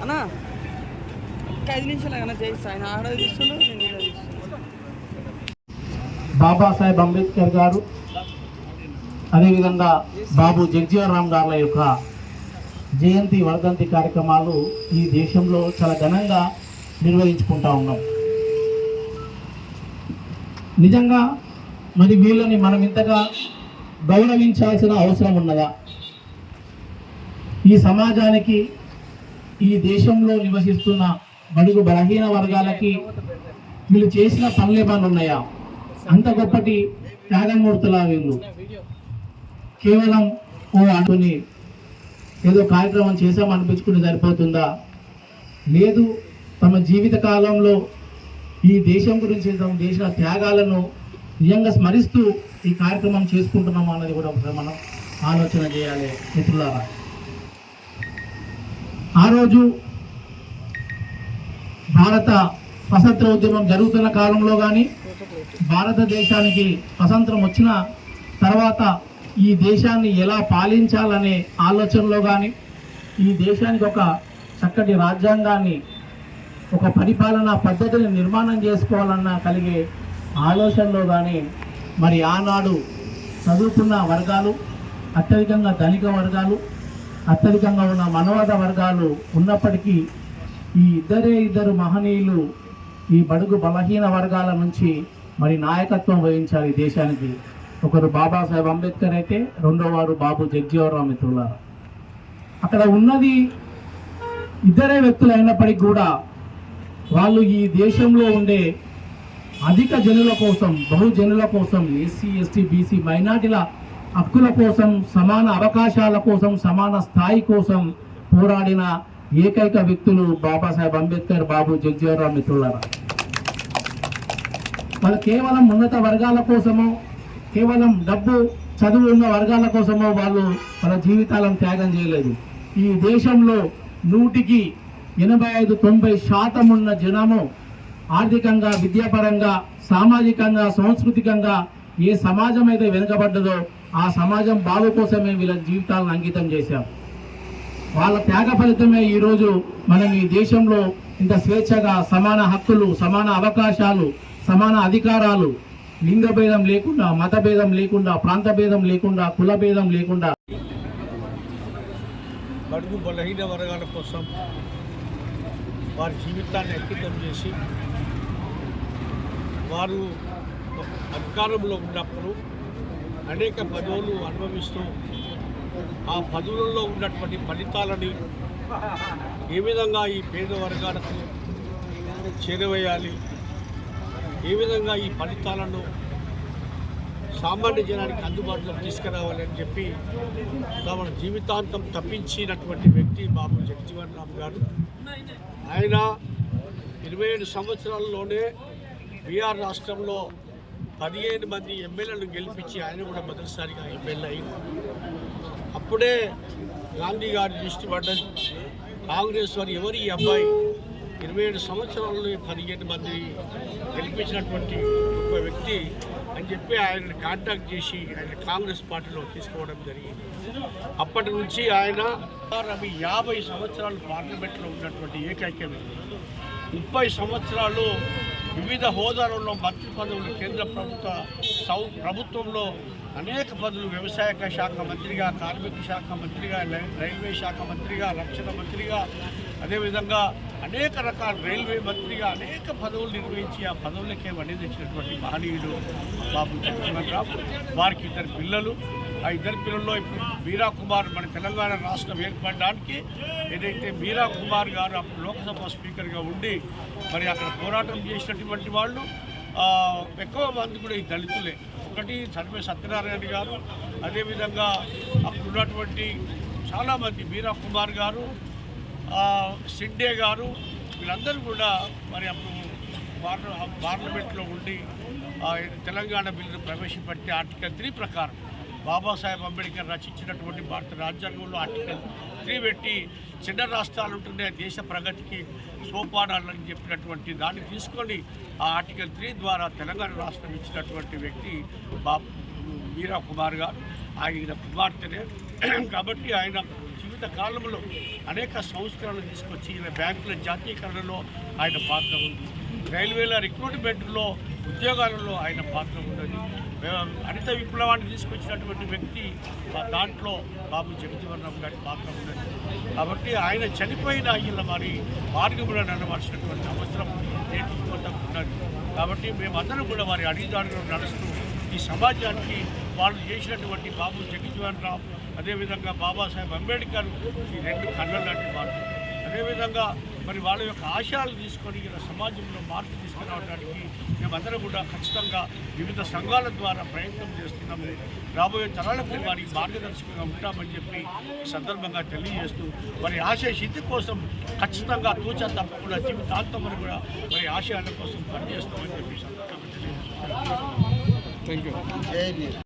అన్నా ఇంకా ఐదు నిమిషాలు ఆయన ఆడ బాబాసాహెబ్ అంబేద్కర్ గారు అదేవిధంగా బాబు జగ్జీవన్ రామ్ గారుల యొక్క జయంతి వర్ధంతి కార్యక్రమాలు ఈ దేశంలో చాలా ఘనంగా నిర్వహించుకుంటా ఉన్నాం. నిజంగా మరి వీళ్ళని మనం ఇంతగా గౌరవించాల్సిన అవసరం ఉన్నదా? ఈ సమాజానికి ఈ దేశంలో నివసిస్తున్న బడుగు బలహీన వర్గాలకి వీళ్ళు చేసిన పనులు ఉన్నాయా? అంత గొప్పటి త్యాగమూర్తులా వీళ్ళు కేవలం ఓ అటుని ఏదో కార్యక్రమం చేసాం అనిపించుకుని సరిపోతుందా? లేదు తమ జీవిత కాలంలో ఈ దేశం గురించి తమ చేసిన త్యాగాలను నిజంగా స్మరిస్తూ ఈ కార్యక్రమం చేసుకుంటున్నాం అన్నది కూడా ఒకసారి మనం ఆలోచన చేయాలి మిత్రులారా. ఆ రోజు భారత స్వతంత్ర ఉద్యమం జరుగుతున్న కాలంలో కానీ భారతదేశానికి స్వతంత్రం వచ్చిన తర్వాత ఈ దేశాన్ని ఎలా పాలించాలనే ఆలోచనలో కానీ ఈ దేశానికి ఒక చక్కటి రాజ్యాంగాన్ని ఒక పరిపాలనా పద్ధతిని నిర్మాణం చేసుకోవాలన్న కలిగే ఆలోచనలో కానీ మరి ఆనాడు చదువుకున్న వర్గాలు అత్యధికంగా ధనిక వర్గాలు అత్యధికంగా ఉన్న మనవాద వర్గాలు ఉన్నప్పటికీ ఈ ఇద్దరే ఇద్దరు మహనీయులు ఈ బడుగు బలహీన వర్గాల నుంచి మరి నాయకత్వం వహించాలి ఈ దేశానికి. ఒకరు బాబాసాహెబ్ అంబేద్కర్ అయితే రెండో వారు బాబు జగ్జీవనరామ్ మిత్రులారా. అక్కడ ఉన్నది ఇద్దరే వ్యక్తులు అయినప్పటికీ కూడా వాళ్ళు ఈ దేశంలో ఉండే అధిక జనుల కోసం బహుజనుల కోసం ఎస్సీ ఎస్టీ బీసీ మైనార్టీల హక్కుల కోసం సమాన అవకాశాల కోసం సమాన స్థాయి కోసం పోరాడిన ఏకైక వ్యక్తులు బాబాసాహెబ్ అంబేద్కర్ బాబు జగ్జీవరావు మిత్రులారా. వాళ్ళు కేవలం ఉన్నత వర్గాల కోసమో కేవలం డబ్బు చదువు ఉన్న వర్గాల కోసమో వాళ్ళు వాళ్ళ జీవితాలను త్యాగం చేయలేదు. ఈ దేశంలో నూటికి ఎనభై ఐదు తొంభై శాతం ఉన్న జనము ఆర్థికంగా విద్యాపరంగా సామాజికంగా సాంస్కృతికంగా ఏ సమాజం అయితే వెనుకబడ్డదో ఆ సమాజం బాగు కోసమే వీళ్ళ జీవితాలను అంకితం చేశారు వాళ్ళ త్యాగ ఫలితమే ఈరోజు మనం ఈ దేశంలో ఇంత స్వేచ్ఛగా సమాన హక్కులు సమాన అవకాశాలు సమాన అధికారాలు లింగ భేదం లేకుండా మత భేదం లేకుండా ప్రాంత భేదం లేకుండా కుల భేదం లేకుండా. బడుగు బలహీన వర్గాల కోసం వారి జీవితాన్ని అంకితం చేసి వారు అధికారంలో ఉన్నప్పుడు అనేక పదవులు అనుభవిస్తూ ఆ పదవులలో ఉన్నటువంటి ఫలితాలని ఏ విధంగా ఈ పేద వర్గాలకు చేరవేయాలి ఏ విధంగా ఈ ఫలితాలను సామాన్య జనానికి అందుబాటులోకి తీసుకురావాలి అని చెప్పి తమ జీవితాంతం తప్పించినటువంటి వ్యక్తి బాబు జగజీవన్ రామ్ గారు. ఆయన ఇరవై ఏడు సంవత్సరాల్లోనే బీహార్ రాష్ట్రంలో పదిహేను మంది ఎమ్మెల్యేలను గెలిపించి ఆయన కూడా మొదటిసారిగా ఎమ్మెల్యే అయింది అప్పుడే గాంధీ గారి దృష్టి పడ్డది. కాంగ్రెస్ వారు ఎవరి ఈ అబ్బాయి? ఇరవై ఏడు సంవత్సరాల్లో పదిహేను మంది గెలిపించినటువంటి ఒక వ్యక్తి అని చెప్పి ఆయనని కాంటాక్ట్ చేసి ఆయన కాంగ్రెస్ పార్టీలో తీసుకోవడం జరిగింది. అప్పటి నుంచి ఆయన అవి యాభై సంవత్సరాలు పార్లమెంట్లో ఉన్నటువంటి ఏకైక వ్యక్తి. ముప్పై సంవత్సరాలు వివిధ హోదాలలో మంత్రి పదవులు కేంద్ర ప్రభుత్వ సౌ ప్రభుత్వంలో అనేక పదవులు వ్యవసాయ శాఖ మంత్రిగా కార్మిక శాఖ మంత్రిగా రై- రైల్వే శాఖ మంత్రిగా రక్షణ మంత్రిగా అదేవిధంగా అనేక రకాల రైల్వే మంత్రిగా అనేక పదవులు నిర్వహించి ఆ పదవులకే వడ్డీ తెచ్చినటువంటి మహనీయుడు బాబు జగన్మోహన్ వారికి ఇద్దరు పిల్లలు ఆ ఇద్దరు పిల్లల్లో ఇప్పుడు మీరా కుమార్ మన తెలంగాణ రాష్ట్రం ఏర్పడడానికి ఏదైతే మీరా కుమార్ గారు అప్పుడు లోక్సభ స్పీకర్గా ఉండి మరి అక్కడ పోరాటం చేసినటువంటి వాళ్ళు ఎక్కువ మంది కూడా ఈ దళితులే. ఒకటి సర్వే సత్యనారాయణ గారు అదేవిధంగా అప్పుడు ఉన్నటువంటి చాలామంది మీరా కుమార్ గారు ఆ, సిండే గారు వీళ్ళందరూ కూడా మరి అప్పుడు పార్లమెంట్లో ఉండి తెలంగాణ బిల్లును ప్రవేశపెట్టే ఆర్టికల్ త్రీ ప్రకారం బాబాసాహెబ్ అంబేద్కర్ రచించినటువంటి భారత రాజ్యాంగంలో ఆర్టికల్ త్రీ పెట్టి చిన్న రాష్ట్రాలు ఉంటున్నాయి దేశ ప్రగతికి సోపానాలని చెప్పినటువంటి దాన్ని తీసుకొని ఆ ఆర్టికల్ త్రీ ద్వారా తెలంగాణ రాష్ట్రం ఇచ్చినటువంటి వ్యక్తి బాబు మీరా కుమార్ గారు. ఆయన కుమార్తెనే కాబట్టి ఆయన ప్రస్తుత కాలంలో అనేక సంస్కరణలు తీసుకొచ్చి బ్యాంకుల జాతీయకరణలో ఆయన పాత్ర ఉంది. రైల్వేల రిక్రూట్మెంట్లో ఉద్యోగాలలో ఆయన పాత్ర ఉన్నది. హరిత విప్లవాన్ని తీసుకొచ్చినటువంటి వ్యక్తి దాంట్లో బాబు జగజీవన్ గారి పాత్ర ఉన్నది. కాబట్టి ఆయన చనిపోయిన ఇలా మరి మార్గంలో నడవలసినటువంటి అవసరం నేటి ఉన్నది. కాబట్టి మేమందరం కూడా వారి అడిగిదాడులో నడుస్తూ ఈ సమాజానికి వాళ్ళు చేసినటువంటి బాబు జగజీవన్ రావు అదేవిధంగా బాబాసాహెబ్ అంబేద్కర్ ఈ రెండు కళ్ళ లాంటి వాళ్ళు అదేవిధంగా మరి వాళ్ళ యొక్క ఆశయాలు తీసుకొని ఇలా సమాజంలో మార్పు తీసుకురావడానికి మేమందరం కూడా ఖచ్చితంగా వివిధ సంఘాల ద్వారా ప్రయత్నం చేస్తున్నాము. రాబోయే తరాలకు వారికి మార్గదర్శకంగా ఉంటామని చెప్పి ఈ సందర్భంగా తెలియజేస్తూ మరి ఆశయ సిద్ధి కోసం ఖచ్చితంగా తూచా తప్పకుండా జీవితాంతం వరకు కూడా మరి ఆశయాల కోసం పనిచేస్తామని చెప్పి ఈ సందర్భంగా యూ